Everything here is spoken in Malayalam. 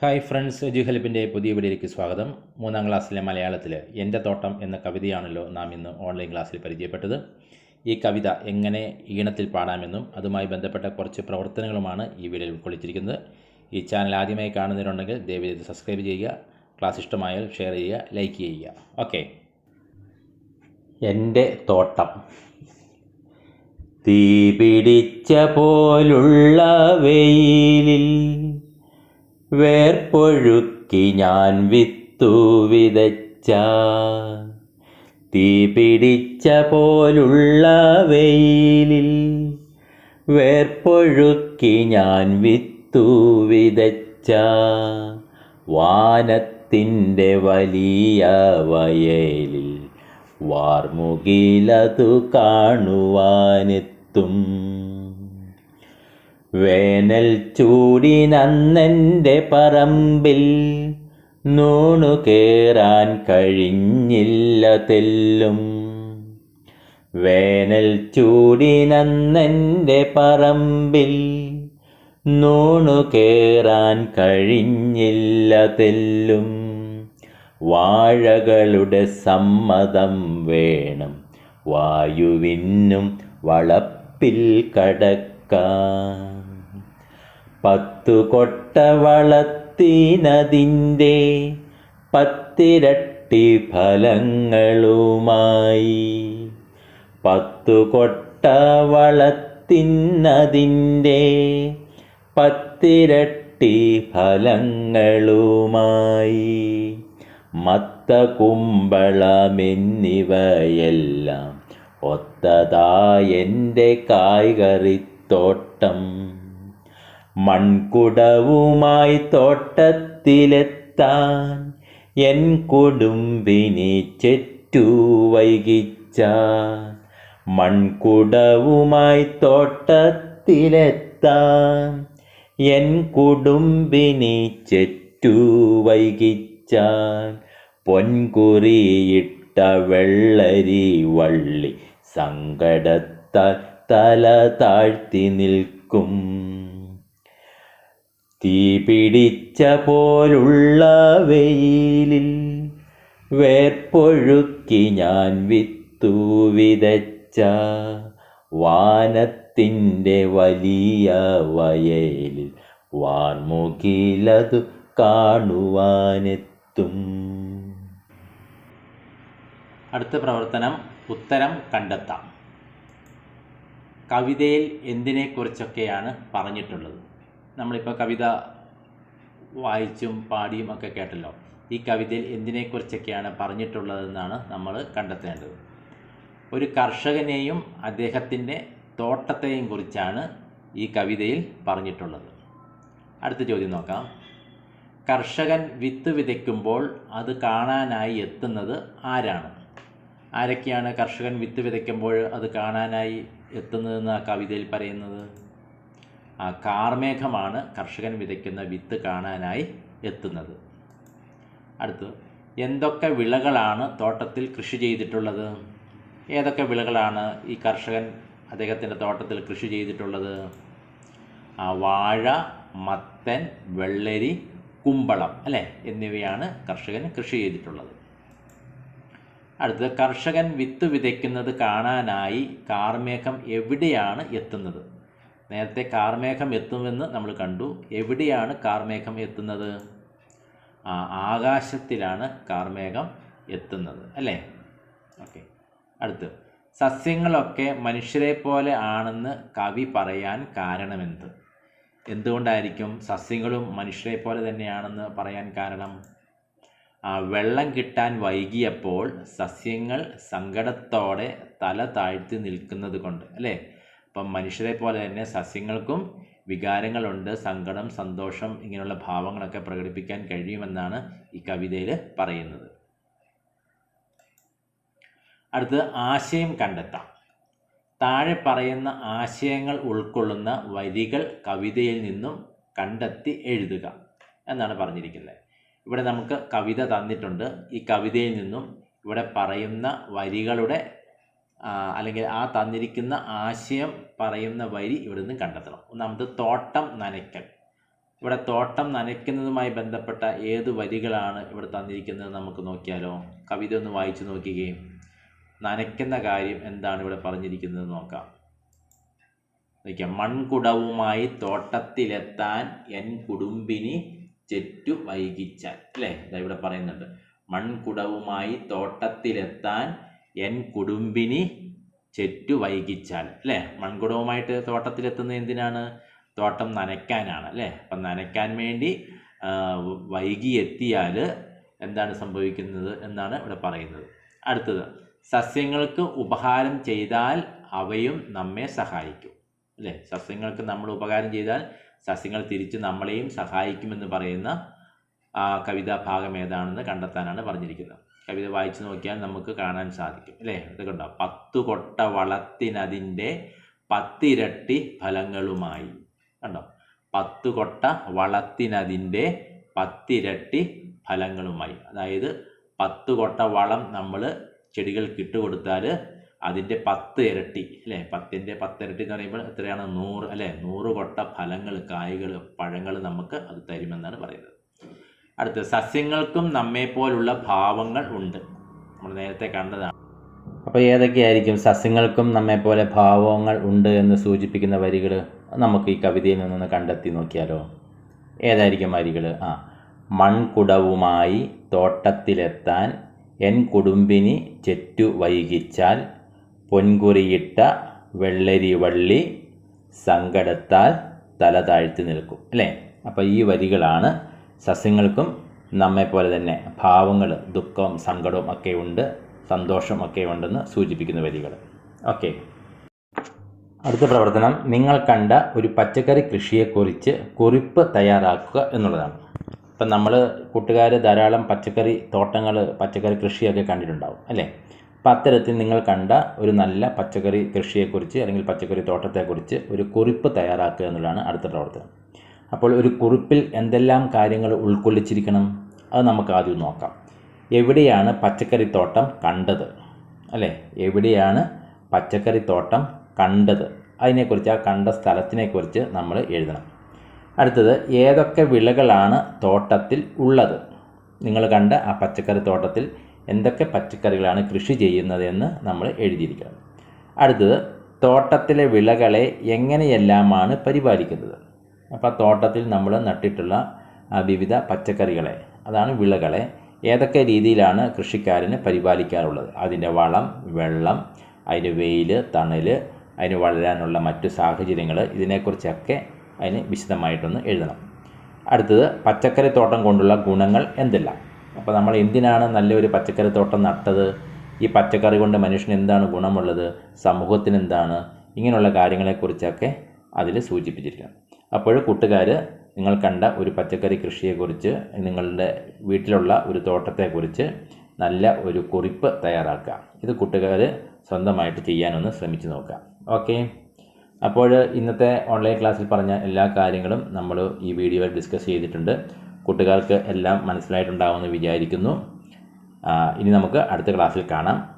ഹായ് ഫ്രണ്ട്സ് ജി ഹെൽപ്പിന്റെ പുതിയ വീഡിയോയിലേക്ക് സ്വാഗതം. മൂന്നാം ക്ലാസ്സിലെ മലയാളത്തിൽ എന്റെ തോട്ടം എന്ന കവിതയാണല്ലോ നാം ഇന്ന് ഓൺലൈൻ ക്ലാസ്സിൽ പരിചയപ്പെട്ടത്. ഈ കവിത എങ്ങനെ ഈണത്തിൽ പാടാമെന്നും അതുമായി ബന്ധപ്പെട്ട കുറച്ച് പ്രവർത്തനങ്ങളുമാണ് ഈ വീഡിയോയിൽ ഉൾക്കൊള്ളിച്ചിരിക്കുന്നത്. ഈ ചാനൽ ആദ്യമായി കാണുന്നവരുണ്ടെങ്കിൽ ദയവ് ചെയ്ത് സബ്സ്ക്രൈബ് ചെയ്യുക ക്ലാസ് ഇഷ്ടമായാൽ ഷെയർ ചെയ്യുക ലൈക്ക് ചെയ്യുക. ഓക്കെ. എന്റെ തോട്ടം തീ പിടിച്ച പോലുള്ള വെയിലിൽ വേർപ്പൊഴുക്കി ഞാൻ വിത്തു വിതച്ച തീ പിടിച്ച പോലുള്ള വെയിലിൽ വേർപ്പൊഴുക്കി ഞാൻ വിത്തു വിതച്ച വാനത്തിന്റെ വലിയ വയലിൽ വാർമുകിലതു കാണുവാനെത്തും. വേനൽ ചൂടിനന്നെന്റെ പറമ്പിൽ നൂണു കേറാൻ കഴിഞ്ഞില്ല തെല്ലും. വേനൽ ചൂടിനന്നെന്റെ പറമ്പിൽ നൂണു കേറാൻ കഴിഞ്ഞില്ല തെല്ലും. വാഴകളുടെ സമ്മതം വേണം വായുവിനും വളപ്പിൽ കടക്കാൻ. പത്തു കൊട്ട വളത്തിനതിന്റെ പത്തിരട്ടി ഫലങ്ങളുമായി. പത്തു കൊട്ട വളത്തിനതിന്റെ പത്തിരട്ടി ഫലങ്ങളുമായി. മത്ത കുമ്പളമെന്നിവയെല്ലാം ഒത്തതായെന്റെ കായ്കറിത്തോട്ടം മൺകുടവുമായി തോട്ടത്തിലെത്താൻ എൻ കുടുംബിനി ചെറ്റു മൺകുടവുമായി തോട്ടത്തിലെത്താൻ എൻ കുടുംബിനി ചെറ്റു വൈകിച്ചാൻ. പൊൻകുറിയിട്ട വെള്ളരി വള്ളി സങ്കടത്താൽ തല താഴ്ത്തി നിൽക്കും. തീ പിടിച്ച പോലുള്ള വെയിലിൽ വേർപ്പൊഴുക്കി ഞാൻ വിത്തു വിതച്ച വാനത്തിന്റെ വലിയ വയലിൽ വാൻമുഖിലതു കാണുവാനെത്തും. അടുത്ത പ്രവർത്തനം ഉത്തരം കണ്ടെത്താം. കവിതയിൽ എന്തിനെക്കുറിച്ചൊക്കെയാണ് പറഞ്ഞിട്ടുള്ളത്? നമ്മളിപ്പോൾ കവിത വായിച്ചും പാടിയും ഒക്കെ കേട്ടല്ലോ. ഈ കവിതയിൽ എന്തിനെക്കുറിച്ചൊക്കെയാണ് പറഞ്ഞിട്ടുള്ളതെന്നാണ് നമ്മൾ കണ്ടെത്തേണ്ടത്. ഒരു കർഷകനെയും അദ്ദേഹത്തിന്റെ തോട്ടത്തെയും കുറിച്ചാണ് ഈ കവിതയിൽ പറഞ്ഞിട്ടുള്ളത്. അടുത്ത ചോദ്യം നോക്കാം. കർഷകൻ വിത്ത് വിതയ്ക്കുമ്പോൾ അത് കാണാനായി എത്തുന്നത് ആരാണ്? ആരൊക്കെയാണ് കർഷകൻ വിത്ത് വിതയ്ക്കുമ്പോൾ അത് കാണാനായി എത്തുന്നതെന്ന് ആ കവിതയിൽ പറയുന്നത്? കാർമേഘമാണ് കർഷകൻ വിതയ്ക്കുന്ന വിത്ത് കാണാനായി എത്തുന്നത്. അടുത്ത് എന്തൊക്കെ വിളകളാണ് തോട്ടത്തിൽ കൃഷി ചെയ്തിട്ടുള്ളത്? ഏതൊക്കെ വിളകളാണ് ഈ കർഷകൻ അദ്ദേഹത്തിന്റെ തോട്ടത്തിൽ കൃഷി ചെയ്തിട്ടുള്ളത്? വാഴ മത്തൻ വെള്ളരി കുമ്പളം അല്ലേ? എന്നിവയാണ് കർഷകൻ കൃഷി ചെയ്തിട്ടുള്ളത്. അടുത്തത് കർഷകൻ വിത്ത് വിതയ്ക്കുന്നത് കാണാനായി കാർമേഘം എവിടെയാണ് എത്തുന്നത്? നേരത്തെ കാർമേഘം എത്തുമെന്ന് നമ്മൾ കണ്ടു. എവിടെയാണ് കാർമേഘം എത്തുന്നത്? ആ ആകാശത്തിലാണ് കാർമേഘം എത്തുന്നത് അല്ലേ? ഓക്കെ. അടുത്ത്. സസ്യങ്ങളൊക്കെ മനുഷ്യരെ പോലെ ആണെന്ന് കവി പറയാൻ കാരണമെന്ത്? എന്തുകൊണ്ടായിരിക്കും സസ്യങ്ങളും മനുഷ്യരെ പോലെ തന്നെയാണെന്ന് പറയാൻ കാരണം? വെള്ളം കിട്ടാൻ വൈകിയപ്പോൾ സസ്യങ്ങൾ സങ്കടത്തോടെ തല താഴ്ത്തി നിൽക്കുന്നത് കൊണ്ട് അല്ലേ? അപ്പം മനുഷ്യരെ പോലെ തന്നെ സസ്യങ്ങൾക്കും വികാരങ്ങളുണ്ട്. സങ്കടം സന്തോഷം ഇങ്ങനെയുള്ള ഭാവങ്ങളൊക്കെ പ്രകടിപ്പിക്കാൻ കഴിയുമെന്നാണ് ഈ കവിതയിൽ പറയുന്നത്. അടുത്ത് ആശയം കണ്ടെത്താം. താഴെ പറയുന്ന ആശയങ്ങൾ ഉൾക്കൊള്ളുന്ന വരികൾ കവിതയിൽ നിന്നും കണ്ടെത്തി എഴുതുക എന്നാണ് പറഞ്ഞിരിക്കുന്നത്. ഇവിടെ നമുക്ക് കവിത തന്നിട്ടുണ്ട്. ഈ കവിതയിൽ നിന്നും ഇവിടെ പറയുന്ന വരികളുടെ അല്ലെങ്കിൽ ആ തന്നിരിക്കുന്ന ആശയം പറയുന്ന വരി ഇവിടെ നിന്ന് കണ്ടെത്തണം. ഒന്നാമത് തോട്ടം നനയ്ക്കൽ. ഇവിടെ തോട്ടം നനയ്ക്കുന്നതുമായി ബന്ധപ്പെട്ട ഏത് വരികളാണ് ഇവിടെ തന്നിരിക്കുന്നത് നമുക്ക് നോക്കിയാലോ? കവിത ഒന്ന് വായിച്ചു നോക്കുകയും നനയ്ക്കുന്ന കാര്യം എന്താണ് ഇവിടെ പറഞ്ഞിരിക്കുന്നത് നോക്കാം. നോക്കിയാൽ മൺകുടവുമായി തോട്ടത്തിലെത്താൻ എൻ കുടുംബിനി ചെറ്റു വൈകിച്ചാൽ. അല്ലേ? ഇതാ ഇവിടെ പറയുന്നുണ്ട്. മൺകുടവുമായി തോട്ടത്തിലെത്താൻ എൻ കുടുംബിനി ചെറ്റു വൈകിച്ചാൽ അല്ലേ? മൺകുടവുമായിട്ട് തോട്ടത്തിലെത്തുന്നത് എന്തിനാണ്? തോട്ടം നനയ്ക്കാനാണ് അല്ലേ? അപ്പം നനയ്ക്കാൻ വേണ്ടി വൈകി എത്തിയാൽ എന്താണ് സംഭവിക്കുന്നത് എന്നാണ് ഇവിടെ പറയുന്നത്. അടുത്തത് സസ്യങ്ങൾക്ക് ഉപകാരം ചെയ്താൽ അവയും നമ്മെ സഹായിക്കും അല്ലേ? സസ്യങ്ങൾക്ക് നമ്മൾ ഉപകാരം ചെയ്താൽ സസ്യങ്ങൾ തിരിച്ച് നമ്മളെയും സഹായിക്കുമെന്ന് പറയുന്ന കവിതാഭാഗം ഏതാണെന്ന് കണ്ടെത്താനാണ് പറഞ്ഞിരിക്കുന്നത്. കവിത വായിച്ചു നോക്കിയാൽ നമുക്ക് കാണാൻ സാധിക്കും അല്ലേ? ഇതൊക്കെ ഉണ്ടാവും പത്തു കൊട്ട വളത്തിനതിന്റെ പത്തിരട്ടി ഫലങ്ങളുമായി. കണ്ടോ? പത്തു കൊട്ട വളത്തിനതിന്റെ പത്തിരട്ടി ഫലങ്ങളുമായി. അതായത് പത്ത് കൊട്ട വളം നമ്മൾ ചെടികൾക്ക് ഇട്ട് കൊടുത്താൽ അതിന്റെ പത്ത് ഇരട്ടി അല്ലേ? പത്തിന്റെ പത്തിരട്ടി എന്ന് പറയുമ്പോൾ എത്രയാണ്? നൂറ് അല്ലേ? നൂറ് കൊട്ട ഫലങ്ങൾ കായ്കൾ പഴങ്ങൾ നമുക്ക് അത് തരുമെന്നാണ് പറയുന്നത്. അടുത്ത സസ്യങ്ങൾക്കും നമ്മെപ്പോലുള്ള ഭാവങ്ങൾ ഉണ്ട്. നമ്മൾ നേരത്തെ കണ്ടതാണ്. അപ്പോൾ ഏതൊക്കെയായിരിക്കും സസ്യങ്ങൾക്കും നമ്മെപ്പോലെ ഭാവങ്ങൾ ഉണ്ട് എന്ന് സൂചിപ്പിക്കുന്ന വരികൾ? നമുക്ക് ഈ കവിതയിൽ നിന്നൊന്ന് കണ്ടെത്തി നോക്കിയാലോ. ഏതായിരിക്കും വരികൾ? ആ മൺകുടവുമായി തോട്ടത്തിലെത്താൻ എൻ കുടുംബിനി ചെറ്റു വൈകിച്ചാൽ പൊൻകുറിയിട്ട വെള്ളരി വള്ളി സങ്കടത്താൽ തല താഴ്ത്തി നിൽക്കും. അല്ലേ? അപ്പോൾ ഈ വരികളാണ് സസ്യങ്ങൾക്കും നമ്മെപ്പോലെ തന്നെ ഭാവങ്ങൾ ദുഃഖവും സങ്കടവും ഒക്കെ ഉണ്ട് സന്തോഷം ഒക്കെ ഉണ്ടെന്ന് സൂചിപ്പിക്കുന്ന വരികൾ. ഓക്കെ അടുത്ത പ്രവർത്തനം നിങ്ങൾ കണ്ട ഒരു പച്ചക്കറി കൃഷിയെക്കുറിച്ച് കുറിപ്പ് തയ്യാറാക്കുക എന്നുള്ളതാണ്. ഇപ്പം നമ്മൾ കൂട്ടുകാർ ധാരാളം പച്ചക്കറി തോട്ടങ്ങൾ പച്ചക്കറി കൃഷിയൊക്കെ കണ്ടിട്ടുണ്ടാവും അല്ലേ? അപ്പം അത്തരത്തിൽ നിങ്ങൾ കണ്ട ഒരു നല്ല പച്ചക്കറി കൃഷിയെക്കുറിച്ച് അല്ലെങ്കിൽ പച്ചക്കറി തോട്ടത്തെക്കുറിച്ച് ഒരു കുറിപ്പ് തയ്യാറാക്കുക എന്നുള്ളതാണ് അടുത്ത പ്രവർത്തനം. അപ്പോൾ ഒരു കുറിപ്പിൽ എന്തെല്ലാം കാര്യങ്ങൾ ഉൾക്കൊള്ളിച്ചിരിക്കണം? അത് നമുക്ക് ആദ്യം നോക്കാം. എവിടെയാണ് പച്ചക്കറിത്തോട്ടം കണ്ടത്? അല്ലേ? എവിടെയാണ് പച്ചക്കറിത്തോട്ടം കണ്ടത്? അതിനെക്കുറിച്ച് ആ കണ്ട സ്ഥലത്തിനെക്കുറിച്ച് നമ്മൾ എഴുതണം. അടുത്തത് ഏതൊക്കെ വിളകളാണ് തോട്ടത്തിൽ ഉള്ളത്? നിങ്ങൾ കണ്ട ആ പച്ചക്കറി തോട്ടത്തിൽ എന്തൊക്കെ പച്ചക്കറികളാണ് കൃഷി ചെയ്യുന്നതെന്ന് നമ്മൾ എഴുതിയിരിക്കണം. അടുത്തത് തോട്ടത്തിലെ വിളകളെ എങ്ങനെയെല്ലാമാണ് പരിപാലിക്കുന്നത്? അപ്പോൾ തോട്ടത്തിൽ നമ്മൾ നട്ടിട്ടുള്ള വിവിധ പച്ചക്കറികളെ അതാണ് വിളകളെ ഏതൊക്കെ രീതിയിലാണ് കൃഷിക്കാരന് പരിപാലിക്കാറുള്ളത്? അതിന്റെ വളം വെള്ളം അതിന് വെയിൽ തണൽ അതിന് വളരാനുള്ള മറ്റു സാഹചര്യങ്ങൾ ഇതിനെക്കുറിച്ചൊക്കെ അതിന് വിശദമായിട്ടൊന്ന് എഴുതണം. അടുത്തത് പച്ചക്കറി തോട്ടം കൊണ്ടുള്ള ഗുണങ്ങൾ എന്തെല്ലാം? അപ്പോൾ നമ്മൾ എന്തിനാണ് നല്ലൊരു പച്ചക്കറി തോട്ടം നട്ടത്? ഈ പച്ചക്കറി കൊണ്ട് മനുഷ്യന് എന്താണ് ഗുണമുള്ളത്? സമൂഹത്തിന് എന്താണ്? ഇങ്ങനെയുള്ള കാര്യങ്ങളെക്കുറിച്ചൊക്കെ അതിൽ സൂചിപ്പിച്ചിരിക്കണം. അപ്പോൾ കൂട്ടുകാർ നിങ്ങൾ കണ്ട ഒരു പച്ചക്കറി കൃഷിയെക്കുറിച്ച് നിങ്ങളുടെ വീട്ടിലുള്ള ഒരു തോട്ടത്തെക്കുറിച്ച് നല്ല ഒരു കുറിപ്പ് തയ്യാറാക്കുക. ഇത് കൂട്ടുകാർ സ്വന്തമായിട്ട് ചെയ്യാനൊന്ന് ശ്രമിച്ചു നോക്കുക. ഓക്കെ? അപ്പോൾ ഇന്നത്തെ ഓൺലൈൻ ക്ലാസ്സിൽ പറഞ്ഞ എല്ലാ കാര്യങ്ങളും നമ്മൾ ഈ വീഡിയോയിൽ ഡിസ്കസ് ചെയ്തിട്ടുണ്ട്. കൂട്ടുകാർക്ക് എല്ലാം മനസ്സിലായിട്ടുണ്ടാവുമെന്ന് വിചാരിക്കുന്നു. ഇനി നമുക്ക് അടുത്ത ക്ലാസ്സിൽ കാണാം.